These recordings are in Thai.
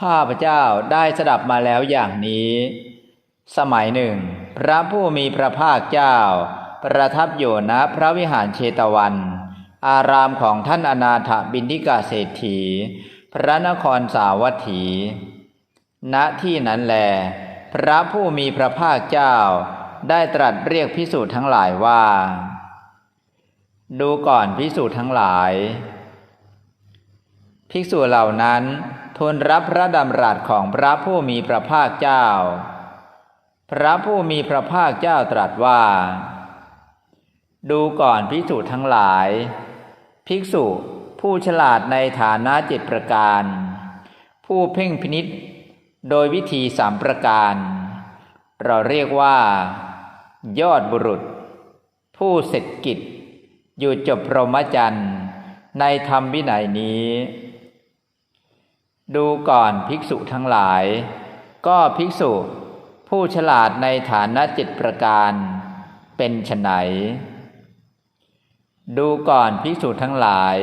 ข้าพเจ้าได้สดับมาแล้วอย่างนี้ สมัยหนึ่ง พระผู้มีพระภาคเจ้า ประทับอยู่ณพระวิหารเชตวัน อารามของท่านอนาถบินทิกาเศรษฐี พระนครสาวัตถี ณที่นั้นแล พระผู้มีพระภาคเจ้า ได้ตรัสเรียกพิสูจน์ทั้งหลายว่า ดูก่อนพิสูจน์ทั้งหลาย ภิกษุเหล่านั้น ทูลรับพระดำรัสของพระผู้มีพระภาคเจ้า พระผู้มีพระภาคเจ้าตรัสว่า ดูก่อนภิกษุทั้งหลาย ภิกษุผู้ฉลาดในฐานะเจ็ดประการ ผู้เพ่งพินิษโดยวิธีสามประการ เราเรียกว่า ยอดบุรุษ ผู้เสร็จกิจ อยู่จบพรหมจรรย์ในธรรมวินัยนี้ ดูก่อนภิกษุทั้งหลาย ก็ภิกษุ ผู้ฉลาดในฐานะจ็ดประการ เป็นไฉนดูก่อนภิกษุทั้งหลาย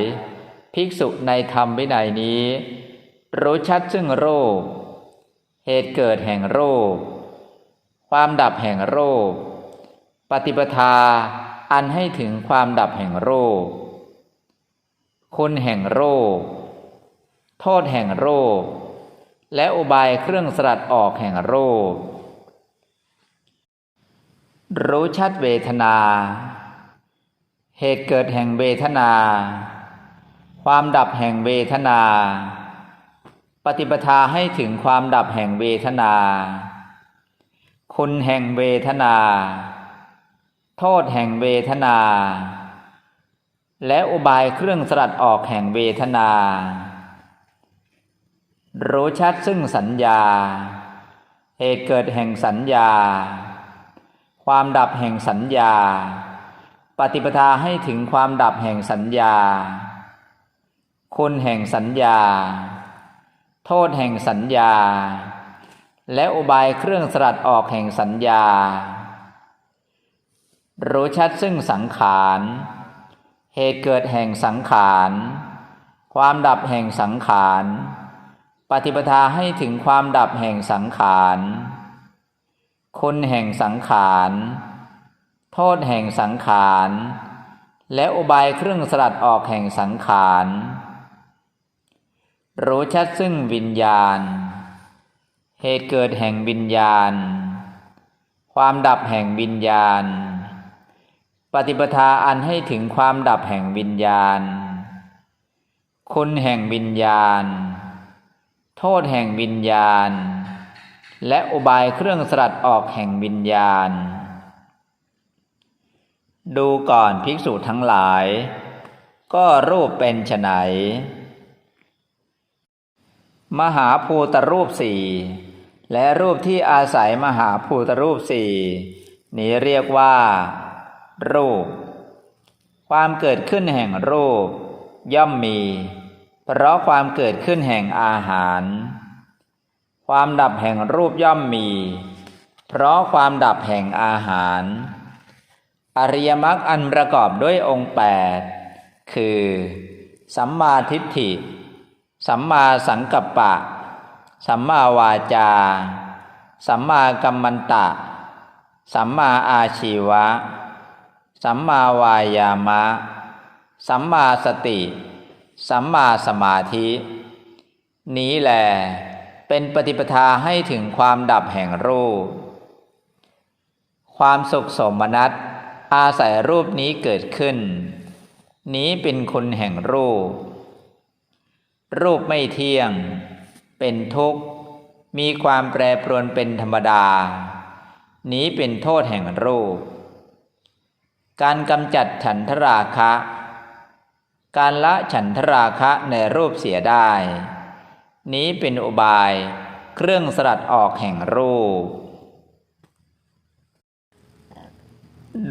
ภิกษุในธรรมวินัยนี้ รู้ชัดซึ่งโรค เหตุเกิดแห่งโรค ความดับแห่งโรค ปฏิปทาอันให้ถึงความดับแห่งโรค คุณแห่งโรค โทษแห่งโรค และอุบายเครื่องสลัดออกแห่งโรค รู้ชัดเวทนา เหตุเกิดแห่งเวทนา ความดับแห่งเวทนา ปฏิปทาให้ถึงความดับแห่งเวทนา คุณแห่งเวทนา โทษแห่งเวทนาและอุบายเครื่องสลัดออกแห่งเวทนา รู้ชัดซึ่งสัญญา เหตุเกิดแห่งสัญญา ความดับแห่งสัญญา ปฏิปทาให้ถึงความดับแห่งสัญญา คุณแห่งสัญญา โทษแห่งสัญญา และอุบายเครื่องสลัดออกแห่งสัญญา รู้ชัดซึ่งสังขาร เหตุเกิดแห่งสังขาร ความดับแห่งสังขาร ปฏิปทาให้ถึงความดับแห่งสังขารคุณแห่งสังขารโทษแห่งสังขารและอุบายเครื่องสลัดออกแห่งสังขารรู้ชัดซึ่งวิญญาณ เหตุเกิดแห่งวิญญาณ ความดับแห่งวิญญาณ ปฏิปทาอันให้ถึงความดับแห่งวิญญาณ คุณแห่งวิญญาณ โทษแห่งวิญญาณ และอุบายเครื่องสลัดออกแห่งวิญญาณ ดูก่อนภิกษุทั้งหลาย ก็รูปเป็นไฉนมหาภูตรูปสี่และรูปที่อาศัยมหาภูตรูปสี่นี้เรียกว่า รูป ความเกิดขึ้นแห่งรูป ย่อมมี เพราะความเกิดขึ้นแห่งอาหาร ความดับแห่งรูปย่อมมี เพราะความดับแห่งอาหาร อริยมรรคอันประกอบด้วยองค์แปดคือ สัมมาทิฏฐิ สัมมาสังกัปปะ สัมมาวาจา สัมมากัมมันตะ สัมมาอาชีวะ สัมมาวายามะ สัมมาสติ สัมมาสมาธิ นี้แหลเป็นปฏิปทาให้ถึงความดับแห่งรูป ความสุขสมนัตอาศัยรูปนี้เกิดขึ้น นี้เป็นคุณแห่งรูป รูปไม่เที่ยง เป็นทุกข์ มีความแปรปรวนเป็นธรรมดา นี้เป็นโทษแห่งรูป การกำจัดฉันทราคะ การละฉันทราคะในรูปเสียได้ นี้เป็นอุบายเครื่องสลัดออกแห่งรูป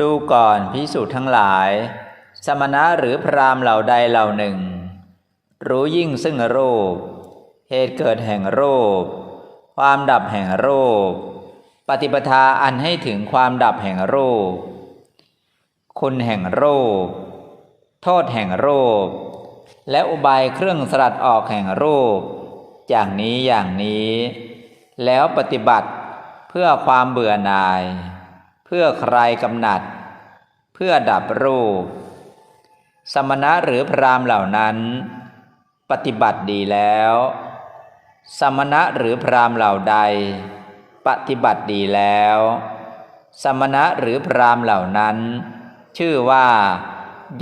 ดูก่อนพิสูจน์ทั้งหลาย สมณะหรือพรามเหล่าใดเหล่าหนึ่ง รู้ยิ่งซึ่งรูป เหตุเกิดแห่งรูป ความดับแห่งรูป ปฏิปทาอันให้ถึงความดับแห่งรูป คุณแห่งรูป โทษแห่งรูป และอุบายเครื่องสลัดออกแห่งรูป อย่างนี้อย่างนี้ แล้วปฏิบัติเพื่อความเบื่อหน่าย เพื่อใครกำหนัด เพื่อดับรูป สมณะหรือพรามเหล่านั้น ปฏิบัติดีแล้ว สมณะหรือพรามเหล่าใด ปฏิบัติดีแล้ว สมณะหรือพรามเหล่านั้น ชื่อว่า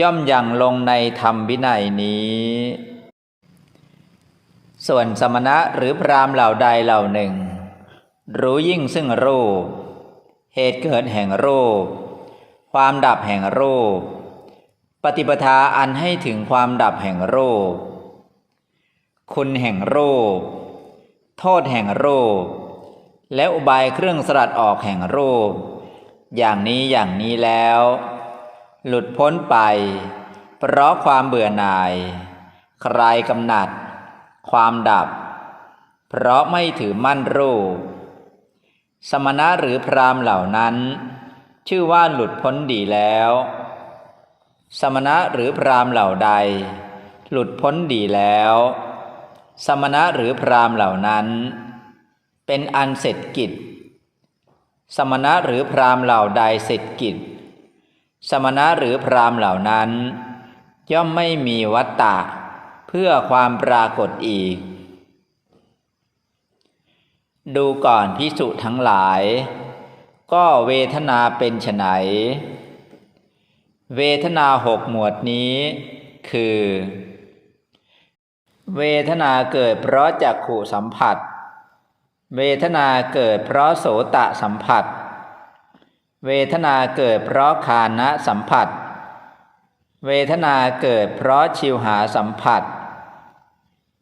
ย่อมอยังลงในธรรมวินัยนี้ ส่วนสมณะหรือพรามเหล่าใดเหล่าหนึ่ง รู้ยิ่งซึ่งรูป เหตุเกิดแห่งรูป ความดับแห่งรูป ปฏิปทาอันให้ถึงความดับแห่งรูป คุณแห่งรูป โทษแห่งรูป และอุบายเครื่องสลัดออกแห่งรูป อย่างนี้อย่างนี้แล้ว หลุดพ้นไป เพราะความเบื่อหน่าย ใครกำหนัด ความดับ เพราะไม่ถือมั่นรูป สมณะหรือพรามเหล่านั้น ชื่อว่าหลุดพ้นดีแล้ว สมณะหรือพรามเหล่าใด หลุดพ้นดีแล้ว สมณะหรือพรามเหล่านั้น เป็นอันเสร็จกิจ สมณะหรือพรามเหล่าใดเสร็จกิจ สมณะหรือพรามเหล่านั้น ย่อมไม่มีวัตตะ เพื่อความปรากฏอีก ดูก่อนพิสุทั้งหลาย ก็เวทนาเป็นไฉนเวทนาหกหมวดนี้ คือ เวทนาเกิดเพราะจักขู่สัมผัส เวทนาเกิดเพราะโสตะสัมผัสเเวทนาเกิดเพราะคานะสัมผัส เวทนาเกิดเพราะชิวหาสัมผัส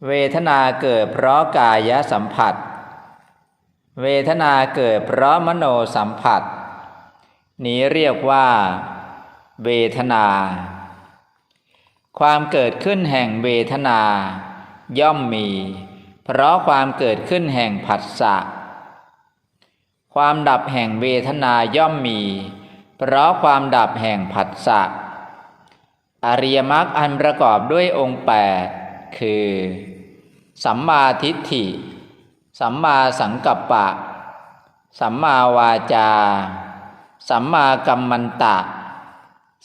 เวทนาเกิดเพราะกายสัมผัส เวทนาเกิดเพราะมโนสัมผัส นี้เรียกว่า เวทนา ความเกิดขึ้นแห่งเวทนา ย่อมมี เพราะความเกิดขึ้นแห่งผัสสะ ความดับแห่งเวทนาย่อมมี เพราะความดับแห่งผัสสะ อริยมรรคอันประกอบด้วยองค์แปดคือ สัมมาทิฏฐิ สัมมาสังกัปปะ สัมมาวาจา สัมมากัมมันตะ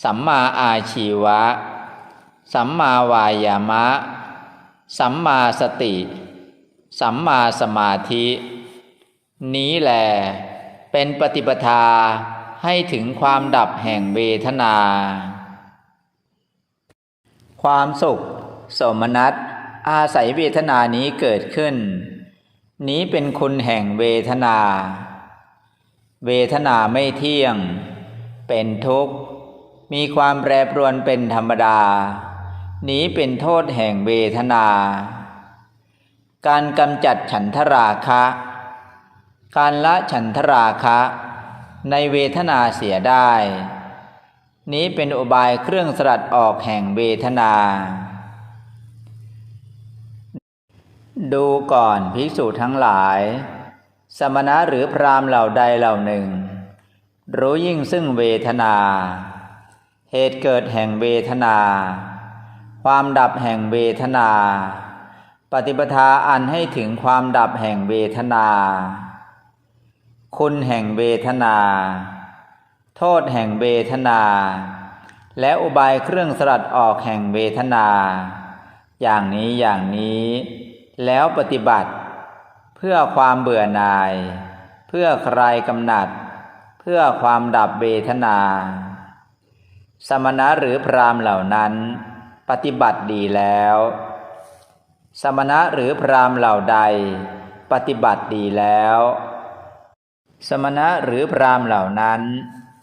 สัมมาอาชีวะ สัมมาวายามะ สัมมาสติ สัมมาสมาธิ นี้แหลเป็นปฏิปทาให้ถึงความดับแห่งเวทนา ความสุข สมนัตอาศัยเวทนานี้เกิดขึ้น นี้เป็นคุณแห่งเวทนา เวทนาไม่เที่ยง เป็นทุกข์ มีความแปรปรวนเป็นธรรมดา นี้เป็นโทษแห่งเวทนา การกำจัดฉันทราคะ การละฉันทราคะในเวทนาเสียได้ นี้เป็นอุบายเครื่องสลัดออกแห่งเวทนา ดูก่อนภิกษุทั้งหลาย สมณะหรือพรามเหล่าใดเหล่าหนึ่ง รู้ยิ่งซึ่งเวทนา เหตุเกิดแห่งเวทนา ความดับแห่งเวทนา ปฏิปทาอันให้ถึงความดับแห่งเวทนา คุณแห่งเวทนา โทษแห่งเวทนา และอุบายเครื่องสลัดออกแห่งเวทนา อย่างนี้อย่างนี้ แล้วปฏิบัติ เพื่อความเบื่อหน่าย เพื่อคลายกำหนัด เพื่อความดับเวทนา สมณะหรือพรามเหล่านั้น ปฏิบัติดีแล้ว สมณะหรือพรามเหล่าใด ปฏิบัติดีแล้ว สมณะหรือพรามเหล่านั้น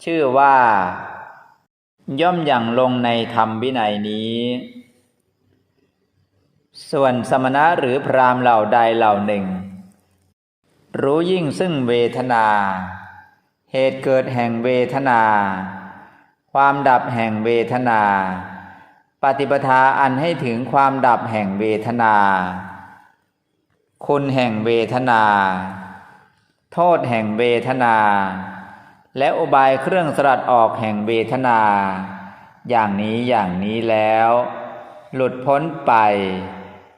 ชื่อว่า ย่อมอย่างลงในธรรมวินัยนี้ ส่วนสมณะหรือพรามเหล่าใดเหล่าหนึ่ง รู้ยิ่งซึ่งเวทนา เหตุเกิดแห่งเวทนา ความดับแห่งเวทนา ปฏิปทาอันให้ถึงความดับแห่งเวทนา คุณแห่งเวทนา โทษแห่งเวทนา และอุบายเครื่องสลัดออกแห่งเวทนา อย่างนี้อย่างนี้แล้ว หลุดพ้นไป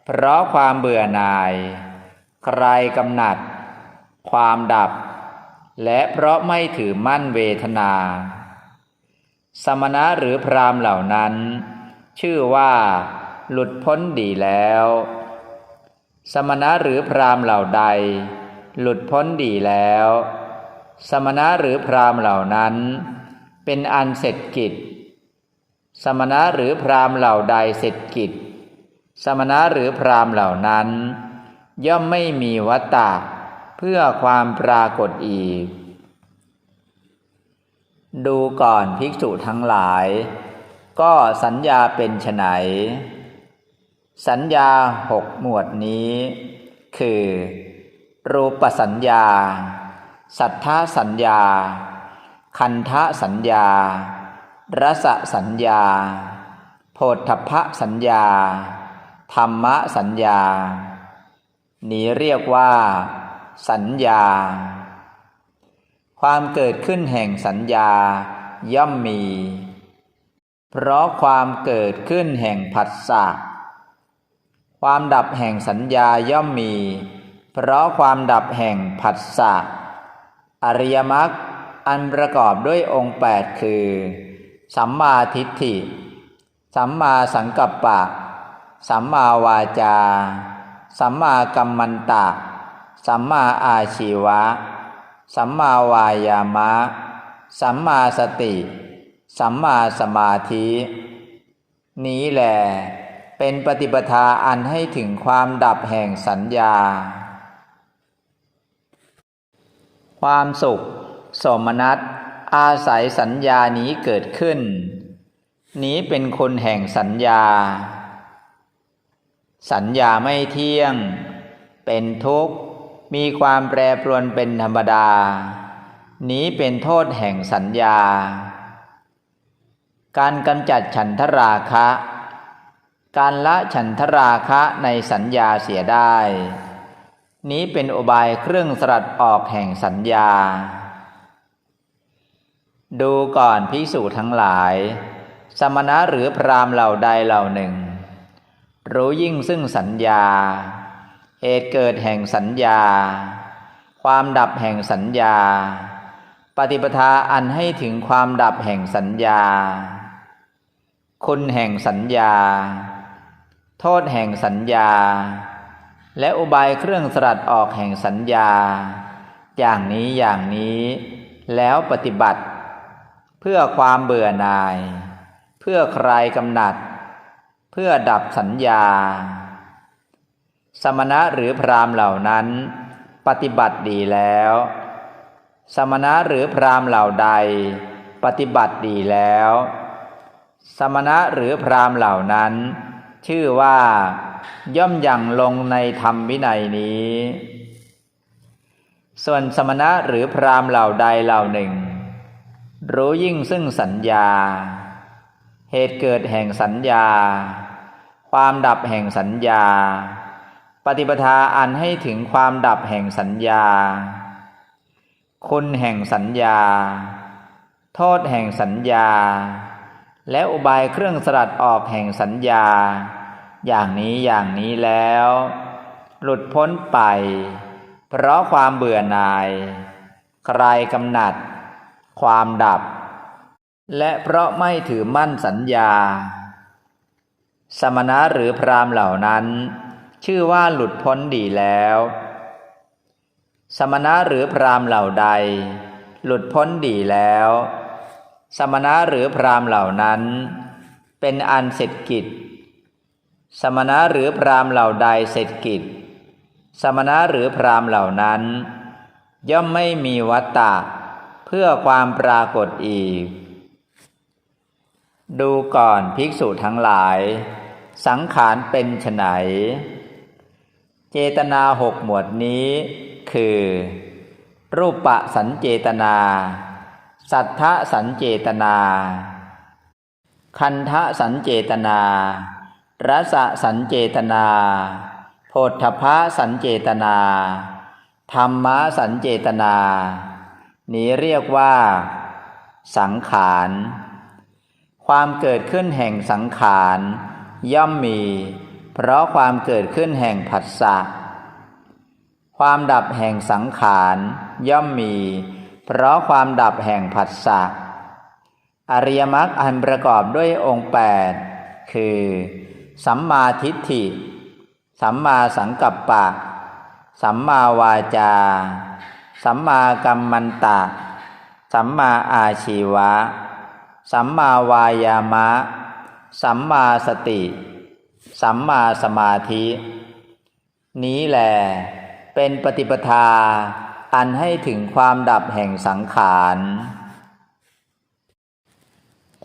เพราะความเบื่อหน่าย ใครกำหนัด ความดับ และเพราะไม่ถือมั่นเวทนา สมณะหรือพรามเหล่านั้น ชื่อว่า หลุดพ้นดีแล้ว สมณะหรือพรามเหล่าใด หลุดพ้นดีแล้ว สมณะหรือพรามเหล่านั้น เป็นอันเสร็จกิจ สมณะหรือพรามเหล่าใดเสร็จกิจ สมณะหรือพรามเหล่านั้น ย่อมไม่มีวัตตะเพื่อความปรากฏอีก ดูก่อนภิกษุทั้งหลาย ก็สัญญาเป็นไฉนสัญญาหกหมวดนี้ คือ รูปสัญญา สัทธาสัญญา คันทะสัญญา รสสัญญา โพธพะสัญญา ธรรมสัญญา นี้เรียกว่า สัญญา ความเกิดขึ้นแห่งสัญญาย่อมมี เพราะความเกิดขึ้นแห่งผัสสะความดับแห่งสัญญาย่อมมี เพราะความดับแห่งผัสสะอริยมรรคอันประกอบด้วยองค์แปดคือ สัมมาทิฏฐิ สัมมาสังกัปปะ สัมมาวาจา สัมมากัมมันตะ สัมมาอาชีวะ สัมมาวายามะ สัมมาสติ สัมมาสมาธิ นี้แหละเป็นปฏิปทาอันให้ถึงความดับแห่งสัญญา ความสุข สมนัตอาศัยสัญญานี้เกิดขึ้น นี้เป็นคนแห่งสัญญา สัญญาไม่เที่ยง เป็นทุกข์ มีความแปรปรวนเป็นธรรมดา นี้เป็นโทษแห่งสัญญา การกำจัดฉันทราคะ การละฉันทราคะในสัญญาเสียได้ นี้เป็นอุบายเครื่องสลัดออกแห่งสัญญา ดูก่อนพิสูจทั้งหลาย สมณะหรือพรามเหล่าใดเหล่าหนึ่ง รู้ยิ่งซึ่งสัญญา เหตุเกิดแห่งสัญญา ความดับแห่งสัญญา ปฏิปทาอันให้ถึงความดับแห่งสัญญา คุณแห่งสัญญา โทษแห่งสัญญา และอุบายเครื่องสลัดออกแห่งสัญญา อย่างนี้อย่างนี้แล้วปฏิบัติ เพื่อความเบื่อหน่าย เพื่อคลายกำหนัด เพื่อดับสัญญา สมณะหรือพรามเหล่านั้น ปฏิบัติดีแล้ว สมณะหรือพรามเหล่าใด ปฏิบัติดีแล้ว สมณะหรือพรามเหล่านั้น ชื่อว่า ย่อมยังลงในธรรมวินัยนี้ ส่วนสมณะหรือพรามเหล่าใดเหล่าหนึ่ง รู้ยิ่งซึ่งสัญญา เหตุเกิดแห่งสัญญา ความดับแห่งสัญญา ปฏิปทาอันให้ถึงความดับแห่งสัญญา คุณแห่งสัญญา โทษแห่งสัญญา และอุบายเครื่องสลัดออกแห่งสัญญา อย่างนี้อย่างนี้แล้ว หลุดพ้นไป เพราะความเบื่อหน่าย ใครกำหนัด ความดับ และเพราะไม่ถือมั่นสัญญา สมณะหรือพรามเหล่านั้น ชื่อว่าหลุดพ้นดีแล้ว สมณะหรือพรามเหล่าใด หลุดพ้นดีแล้ว สมณะหรือพรามเหล่านั้น เป็นอันเสร็จกิจ สมณะหรือพรามเหล่าใดเสร็จกิจ สมณะหรือพรามเหล่านั้น ย่อมไม่มีวัตตะเพื่อความปรากฏอีก ดูก่อนภิกษุทั้งหลาย สังขารเป็นไฉนเจตนาหกหมวดนี้ คือ รูปปะสัญเจตนา สัทธะสัญเจตนา คันทะสัญเจตนารสะสัญเจตนาโพธพะสัญเจตนา ธรรมะสัญเจตนา นี้เรียกว่า สังขาร ความเกิดขึ้นแห่งสังขาร ย่อมมี เพราะความเกิดขึ้นแห่งผัสสะ ความดับแห่งสังขาร ย่อมมี เพราะความดับแห่งผัสสะอริยมรรคอันประกอบด้วยองค์แปดคือ สัมมาทิฏฐิ สัมมาสังกัปปะ สัมมาวาจา สัมมากัมมันตะ สัมมาอาชีวะ สัมมาวายามะ สัมมาสติ สัมมาสมาธิ นี้แหละเป็นปฏิปทา อันให้ถึงความดับแห่งสังขาร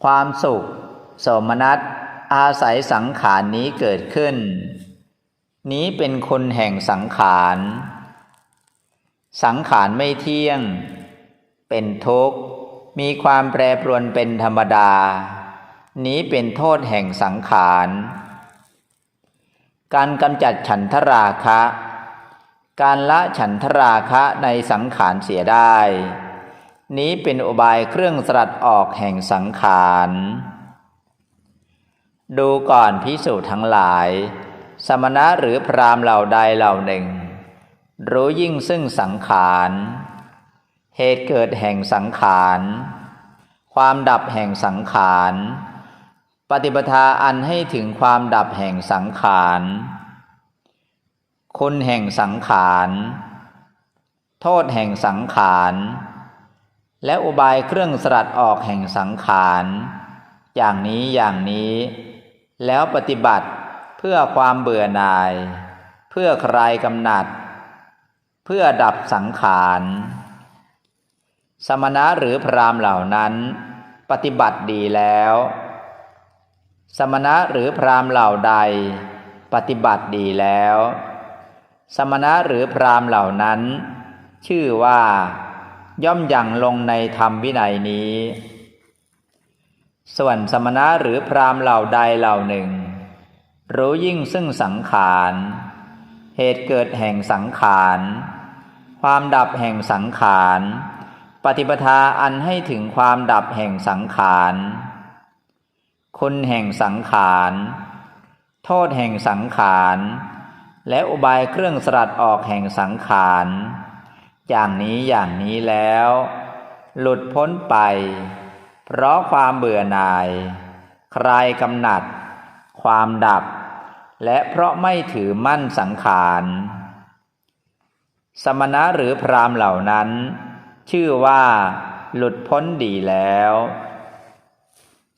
ความสุข สมนัสอาศัยสังขารนี้เกิดขึ้น นี้เป็นคนแห่งสังขาร สังขารไม่เที่ยง เป็นทุกข์ มีความแปรปรวนเป็นธรรมดา นี้เป็นโทษแห่งสังขาร การกำจัดฉันทราคะ การละฉันทราคะในสังขารเสียได้ นี้เป็นอุบายเครื่องสลัดออกแห่งสังขาร ดูก่อนพิสูจน์ทั้งหลาย สมณะหรือพรามเหล่าใดเหล่าหนึ่ง รู้ยิ่งซึ่งสังขาร เหตุเกิดแห่งสังขาร ความดับแห่งสังขาร ปฏิปทาอันให้ถึงความดับแห่งสังขาร คุณแห่งสังขาร โทษแห่งสังขาร และอุบายเครื่องสลัดออกแห่งสังขาร อย่างนี้อย่างนี้ แล้วปฏิบัติเพื่อความเบื่อหน่าย เพื่อคลายกำหนัด เพื่อดับสังขาร สมณะหรือพรามเหล่านั้นปฏิบัติดีแล้ว สมณะหรือพรามเหล่าใด ปฏิบัติดีแล้ว สมณะหรือพรามเหล่านั้น ชื่อว่า ย่อมยังลงในธรรมวินัยนี้ ส่วนสมณะหรือพรามเหล่าใดเหล่าหนึ่ง รู้ยิ่งซึ่งสังขาร เหตุเกิดแห่งสังขาร ความดับแห่งสังขาร ปฏิปทาอันให้ถึงความดับแห่งสังขารคุณแห่งสังขาร โทษแห่งสังขาร และอุบายเครื่องสลัดออกแห่งสังขาร อย่างนี้อย่างนี้แล้ว หลุดพ้นไป เพราะความเบื่อหน่าย ใคลายกำหนัด ความดับ และเพราะไม่ถือมั่นสังขาร สมณะหรือพรามเหล่านั้น ชื่อว่าหลุดพ้นดีแล้ว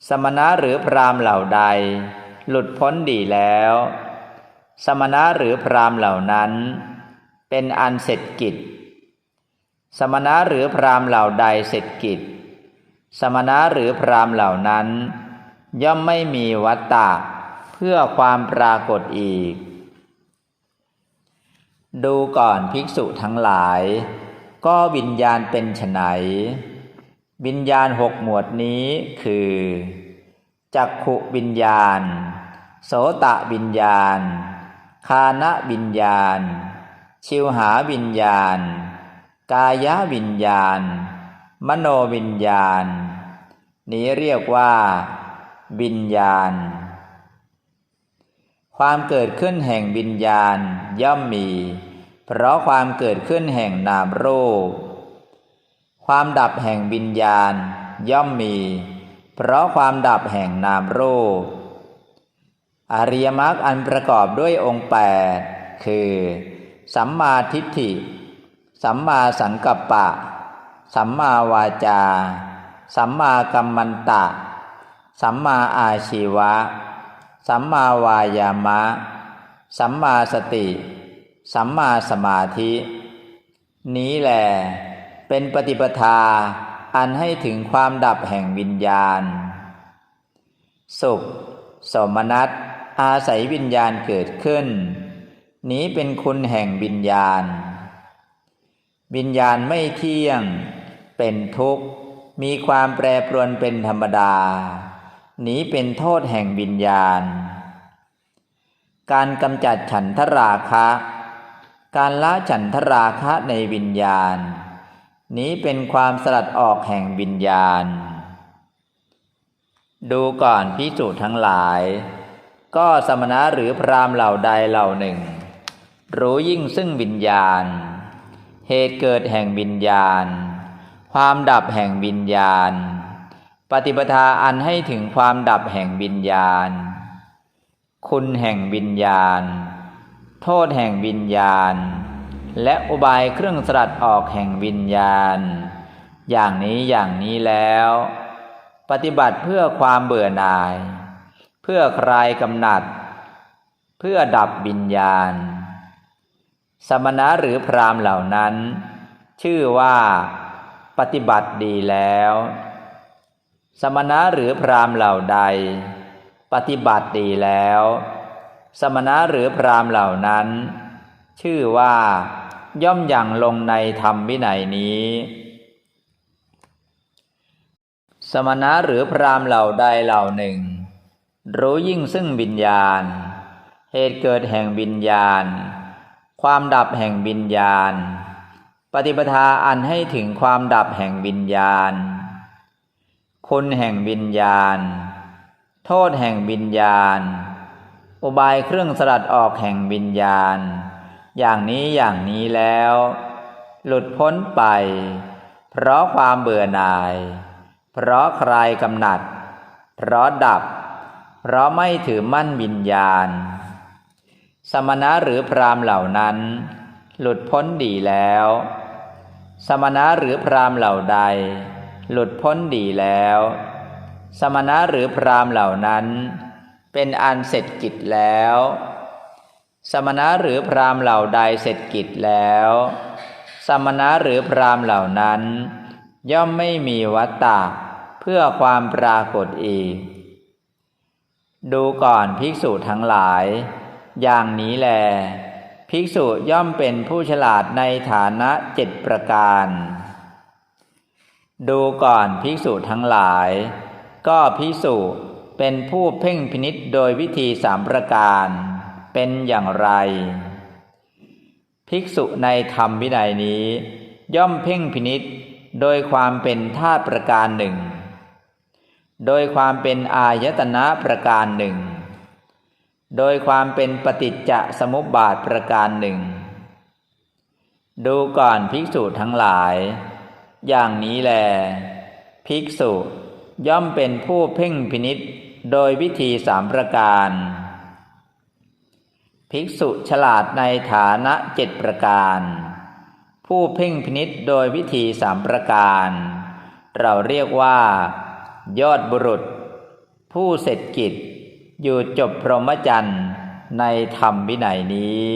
สมณะหรือพรามเหล่าใด หลุดพ้นดีแล้ว สมณะหรือพรามเหล่านั้น เป็นอันเสร็จกิจ สมณะหรือพรามเหล่าใดเสร็จกิจ สมณะหรือพรามเหล่านั้น ย่อมไม่มีวัตตะเพื่อความปรากฏอีก ดูก่อนภิกษุทั้งหลาย ก็วิญญาณเป็นไฉนวิญญาณหกหมวดนี้คือจักขุวิญญาณ โสตะวิญญาณ คานะวิญญาณ ชิวหาวิญญาณ กายวิญญาณ มโนวิญญาณ นี้เรียกว่า วิญญาณ ความเกิดขึ้นแห่งวิญญาณย่อมมี เพราะความเกิดขึ้นแห่งนามรูป ความดับแห่งวิญญาณย่อมมี เพราะความดับแห่งนามรูป อริยมรรคอันประกอบด้วยองค์แปดคือ สัมมาทิฏฐิ สัมมาสังกัปปะ สัมมาวาจา สัมมากัมมันตะ สัมมาอาชีวะ สัมมาวายามะ สัมมาสติ สัมมาสมาธิ นี้แหลเป็นปฏิปทาอันให้ถึงความดับแห่งวิญญาณ สุข สมนัต อาศัยวิญญาณเกิดขึ้น นี้เป็นคุณแห่งวิญญาณ วิญญาณไม่เที่ยง เป็นทุกข์ มีความแปรปรวนเป็นธรรมดา นี้เป็นโทษแห่งวิญญาณ การกำจัดฉันทราคะ การละฉันทราคะในวิญญาณ นี้เป็นความสลัดออกแห่งวิญญาณ ดูก่อนพิสูจน์ทั้งหลาย ก็สมณะหรือพรามเหล่าใดเหล่าหนึ่ง รู้ยิ่งซึ่งวิญญาณ เหตุเกิดแห่งวิญญาณ ความดับแห่งวิญญาณ ปฏิปทาอันให้ถึงความดับแห่งวิญญาณ คุณแห่งวิญญาณ โทษแห่งวิญญาณ และอุบายเครื่องสลัดออกแห่งวิญญาณ อย่างนี้อย่างนี้แล้ว ปฏิบัติเพื่อความเบื่อหน่าย เพื่อคลายกำหนัด เพื่อดับวิญญาณ สมณะหรือพรามเหล่านั้น ชื่อว่าปฏิบัติดีแล้ว สมณะหรือพรามเหล่าใด ปฏิบัติดีแล้ว สมณะหรือพรามเหล่านั้น ชื่อว่าย่อมอย่างลงในธรรมวินัยนี้ สมณะหรือพรามเหล่าใดเหล่าหนึ่ง รู้ยิ่งซึ่งวิญญาณ เหตุเกิดแห่งวิญญาณ ความดับแห่งวิญญาณ ปฏิปทาอันให้ถึงความดับแห่งวิญญาณ คุณแห่งวิญญาณ โทษแห่งวิญญาณ อุบายเครื่องสลัดออกแห่งวิญญาณ อย่างนี้อย่างนี้แล้ว หลุดพ้นไป เพราะความเบื่อหน่าย เพราะคลายกำหนัด เพราะดับ เพราะไม่ถือมั่นวิญญาณ สมณะหรือพรามเหล่านั้น หลุดพ้นดีแล้ว สมณะหรือพรามเหล่าใด หลุดพ้นดีแล้ว สมณะหรือพรามเหล่านั้น เป็นอันเสร็จกิจแล้ว สมณะหรือพรามเหล่าใดเสร็จกิจแล้ว สมณะหรือพรามเหล่านั้น ย่อมไม่มีวัตตะเพื่อความปรากฏอีก ดูก่อนภิกษุทั้งหลาย อย่างนี้แล ภิกษุย่อมเป็นผู้ฉลาดในฐานะเจ็ดประการ ดูก่อนภิกษุทั้งหลาย ก็ภิกษุเป็นผู้เพ่งพินิษโดยวิธีสามประการ เป็นอย่างไร ภิกษุในธรรมวินัยนี้ ย่อมเพ่งพินิษโดยความเป็นธาตุประการหนึ่ง โดยความเป็นอายตนะประการหนึ่ง โดยความเป็นปฏิจจสมุปบาทประการหนึ่ง ดูก่อนภิกษุทั้งหลาย อย่างนี้แล ภิกษุย่อมเป็นผู้เพ่งพินิษโดยวิธีสามประการ ภิกษุฉลาดในฐานะเจ็ดประการ ผู้เพ่งพินิษโดยวิธีสามประการ เราเรียกว่า ยอดบุรุษ ผู้เสร็จกิจอยู่จบพรหมจรรย์ในธรรมวินัยนี้